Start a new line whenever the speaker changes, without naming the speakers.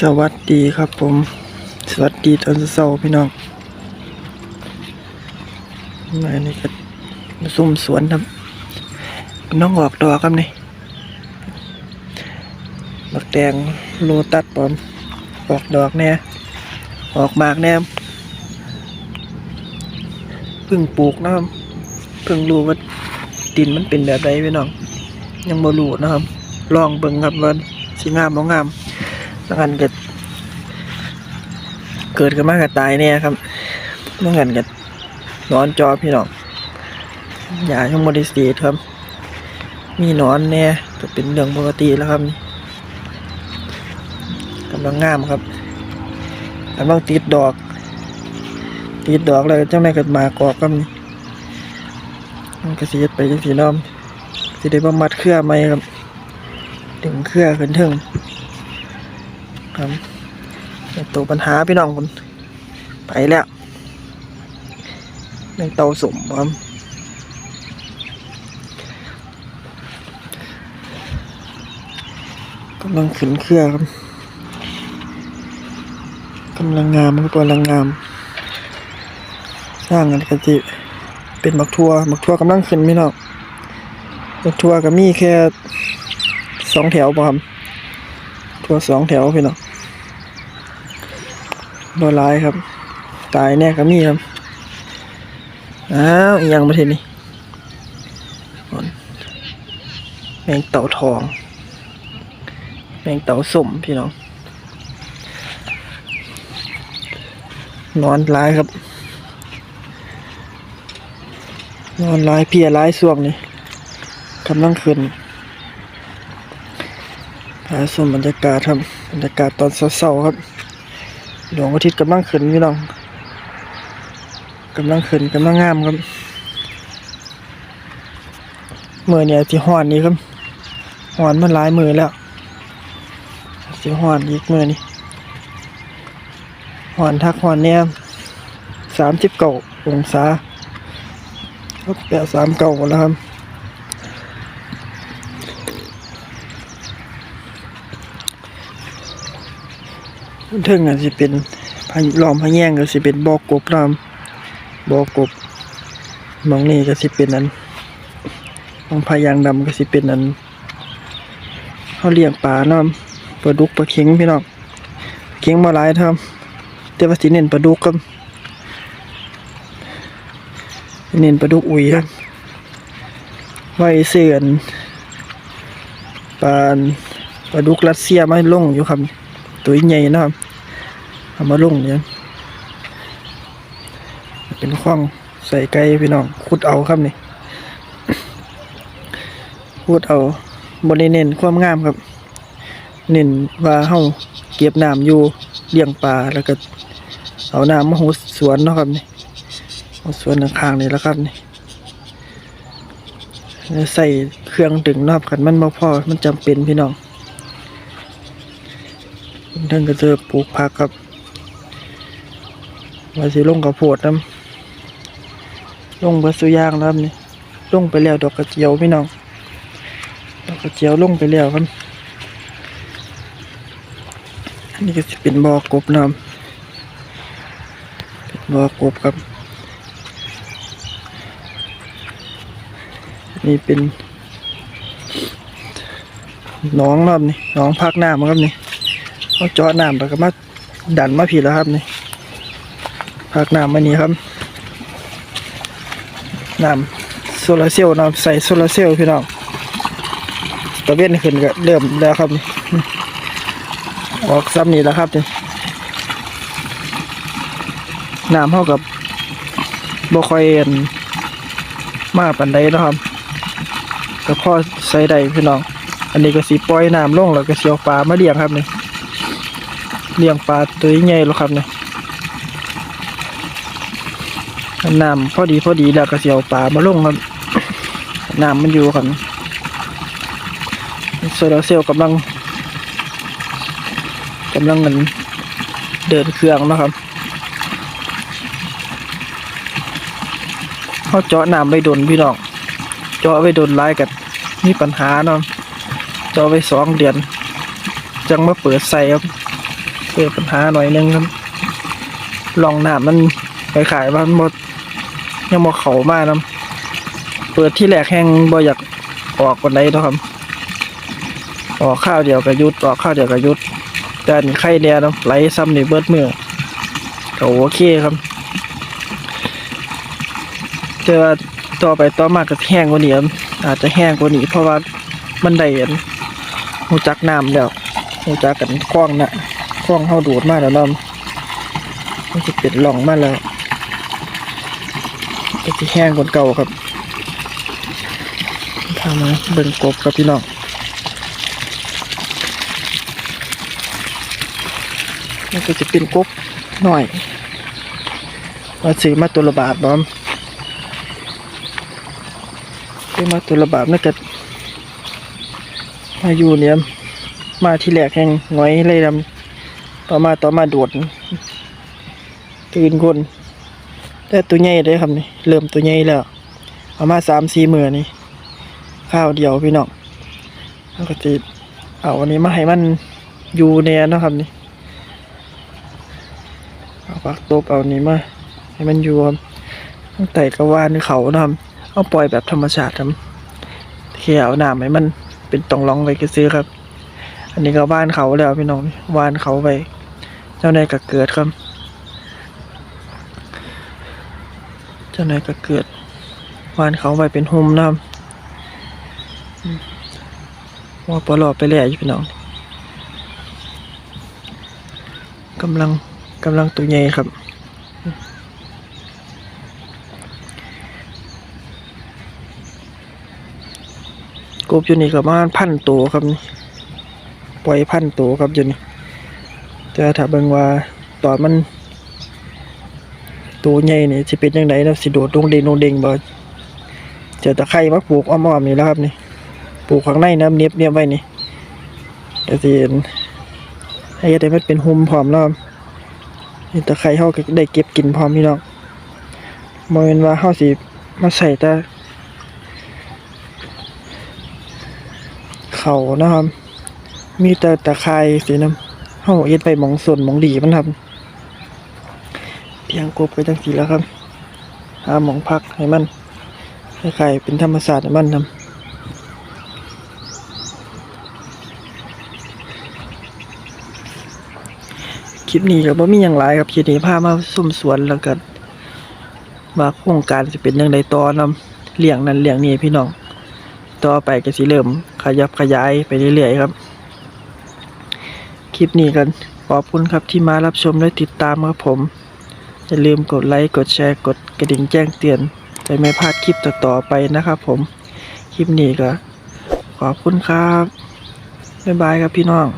สวัสดีครับผม สวัสดีตอนเช้าพี่น้องมานนี้ก็มาซุ่มสวนครับ น้องออกดอกครับนี่บักแดงโลตัดปอม ออกดอกแน่ออกหมากแน่พิ่งปลูกนะครับพิ่งรู้ว่าดินมันเป็นแบบใดพี่น้อง ยังบ่รู้นะครับ ลองเบิ่งครับว่าสิงามบ่งาม แล้วกันเกิดเกิดกันมากกับตายเนี่ยครับแล้วกันกิดนอนจอพี่น้องอย่าช่องโมดิสตีครับ มีนอนเนี่ยก็เป็นเรื่องปกติแล้วครับกำลังงามครับกำลังติดดอก ติดดอกแล้วจังไรก็มากอกครับนี่มันก็สิเฮ็ดไปจังสีน้อมสิได้บ่มัดเครือไหมครับดึงเครือขึ้นถึง ครับตัวปัญหาพี่น้องคนไปแล้วในเตาสมครับกำลังขึ้นเครื่องครับกำลังงามกำลังงาม สร้างกันกันจิเป็นบักทัวบักทัวกำลังขึ้นพี่น้องบักทัวก็มีแค่สองแถวบ่ครับ ทัวสองแถวพี่น้องบ่ร้ายครับ ตายแน่ก็มีครับ อ้าวอีกอยังประเทศนี้อ่แมงเต่าทอง แมงเต่าสมพี่น้อง นอนร้ายครับ นอนร้ายเพียร้ายส่วงนี่กำลังขึ้น พาชมบรรยากาศครับบรรยากาศตอนเช้าๆครับดวงอาทิตย์กำลังขึ้นพี่น้องกำลังขึ้นกำลังงามครับมือเนี่ยที่ห้อนนี้ครับห้อนมันหลายมือแล้วที่ห้อนอีกมือนี้ห้อนทักห้อนเนี่ยสามสิบเก้าองศาก็แปดสามเก้าแล้วครับ ถึงอาจจะเป็นพะลอมพะแยงก็สิเป็นบอกกบรามบอกบมองนี่ก็สิเป็นอันมองพายางดำก็สิเป็นอันเขาเลี้ยงปลานาะปลาดุกปลาเข็งพี่น้องเข็งมาหลายครับแต่ว่าสิเน้นปลาดุกครับเน้นปลาดุกอุ่ยครับไว้เสื่อนปลาปลาดุกรัสเซียมาลงอยู่ครับ ตัวใหญ่นะครับ เอามาลงเนี่ยเป็นข้องใส่ไก่พี่น้องขุดเอาครับนี่ขุดเอาบริเน้นความงามครับ เน้นว่าเฮาเก็บน้ำอยู่เลี้ยงปลาแล้วก็เอาน้ำมาหูสวนเนาะครับนี่หูสวนข้างๆนี่แล้วครับนี่แล้วใส่เครื่องดึงนอบขันมันมาพอมันจำเป็นพี่น้องท่านก็จะปลูกผักครับ ว่าสิลงกับโพดน้ำลงเบอร์สุยางแล้วครับนี่ลงไปแล้วดอกกระเจียวพี่น้องดอกกระเจียวลงไปแล้วครับอันนี้ก็จะเป็นบ่อกบน้ำเป็นบ่อกบครับนี่เป็นน้องครับนี่น้องพักน้ำครับนี่เอาจาะน้ำแล้วก็มาดันมาผิดแล้วครับนี่ พักน้ำมานี่ครับน้ำโซลาร์เซลล์น้ำใส่โซลาร์เซลล์พี่น้องตะเวนขึ้นก็เริ่มแล้วครับ ออกซ้ำนี่แล้วครับนี่น้ำเท่ากับบ่คอยเอ็นมาปันใดแล้วครับก็พ่อใส่ได้พี่น้อง อันนี้ก็สีปล่อยน้ำลงแล้วก็เสียวปลามาเลี้ยงครับนี่เลี้ยงปลาตัวใหญ่แล้วครับเนี่ย น้ำพอดีพอดีแล้วก็เสียวปลามาลงครับน้ำมันอยู่ครับโซลาเซลล์กำลังกำลังมันเดินเครื่องนะครับเขาเจาะน้ำไปดนพี่น้องเจาะไปดนไล่กับมีปัญหาเนาะเจาะไปสองเดือน จังมาเปิดใส่ครับเกิดปัญหาหน่อยหนึงครับลองน้ำมันไปขายวันหมด ยังบ่เขามานํเปิดที่แรกแห้งบ่อยากออกคนใดเนาะครับ ออกข้าวเดียวก็หยุดออกข้าวเดียวก็หยุดแต่อันนี้ไข่แดงเนาะไหลซ้ำในเบิดมือก็โอเคครับเจอต่อไปต่อมาก็แห้งกว่านี้ครับอาจจะแห้งกว่านี้เพราะว่ามันได้อันหูจักน้ำแล้วหูจักกันคล้องนะคล้องเฮาดูดมากแล้วเนาะมันจะเป็นหล่องมากแล้ว ก็จะแห้งกว่าเก่าครับพามาเบิ่งกบครับพี่น้องมันก็จะเป็นกบหน่อยมาซื้อมาตัวละบาทบอมซื้อมาตัวละบาทนั่นก็มาอยู่เนี่ยมาที่แรกแห่งหงอยเลยดำต่อมาต่อมาโดดตื่นคน แต่ตัวใหญ่เลยครับนี่เริ่มตัวใหญ่แล้วเอามาสามสี่มือนี่ข้าวเดียวพี่น้องแล้วก็จะเอาอันนี้มาให้มันอยู่แน่นะครับนี่เอาปักตบเอานี้มาให้มันอยู่ครับตั้งแต่กระวานเขานะครับเอาปล่อยแบบธรรมชาติครับแค่เอาน้ำให้มันเป็นตองร้องไว้ก็ซื้อครับ อันนี้ก็ว่านเขาแล้วพี่น้องวานเขาไปเจ้าในายก็เกิดครับ จ้านายก็เกิดวานเขาไปเป็นหุมน้ำว่าปลอดไปแล้วอยู่พี่น้องกำลังกำลังตัวใหญ่ครับกบอยู่นี่ก็ประมาณพันตัวครับนี่ปล่อยพันตัวครับอยู่นี่แต่ถ้าเบิ่งว่าตอนมัน ตัวใหญ่นี่สิเป็นยังไงนะสิโดดลงเด้งลงเด้งบ่เจอตะไคร้มาปลูกอ้อมๆนี่แล้วครับนี่ปลูกข้างในน้ำเนียบเนียบไว้นี่ก็สิเห็นให้ได้มันเป็นหุมพร้อมแล้วครับนี่ตะไคร้เฮาก็ได้เก็บกินพร้อมพี่น้องบ่แม่นว่าเฮาสิมาใส่แต่เขานะครับ มีแต่ตะไคร้สินํเฮาเฮ็ดไปมองส่วนมองดีมันครับ ยงกบไปจังซี่แล้วครับ หาหมองพักให้มันคล้ายๆเป็นธรรมชาสติให้มันทำคลิปนี้ก็บ่มีหยังหลายครับคลิปนี้พามาซุ่มสวนแล้วก็ว่าโครงการสิเป็นจังไดต่อนำเลี้ยงนั้นเลี้ยงนี้พี่น้อง ต่อไปก็สิเริ่มขยับขยายไปเรื่อยๆครับ คลิปนี้กันขอบคุณครับที่มารับชมและติดตามครับผม อย่าลืมกดไลค์ กดแชร์ กดกระดิ่งแจ้งเตือน จะไม่พลาดคลิปต่อๆไปนะครับผม คลิปนี้ก็ ขอบคุณครับ บ๊ายบายครับพี่น้อง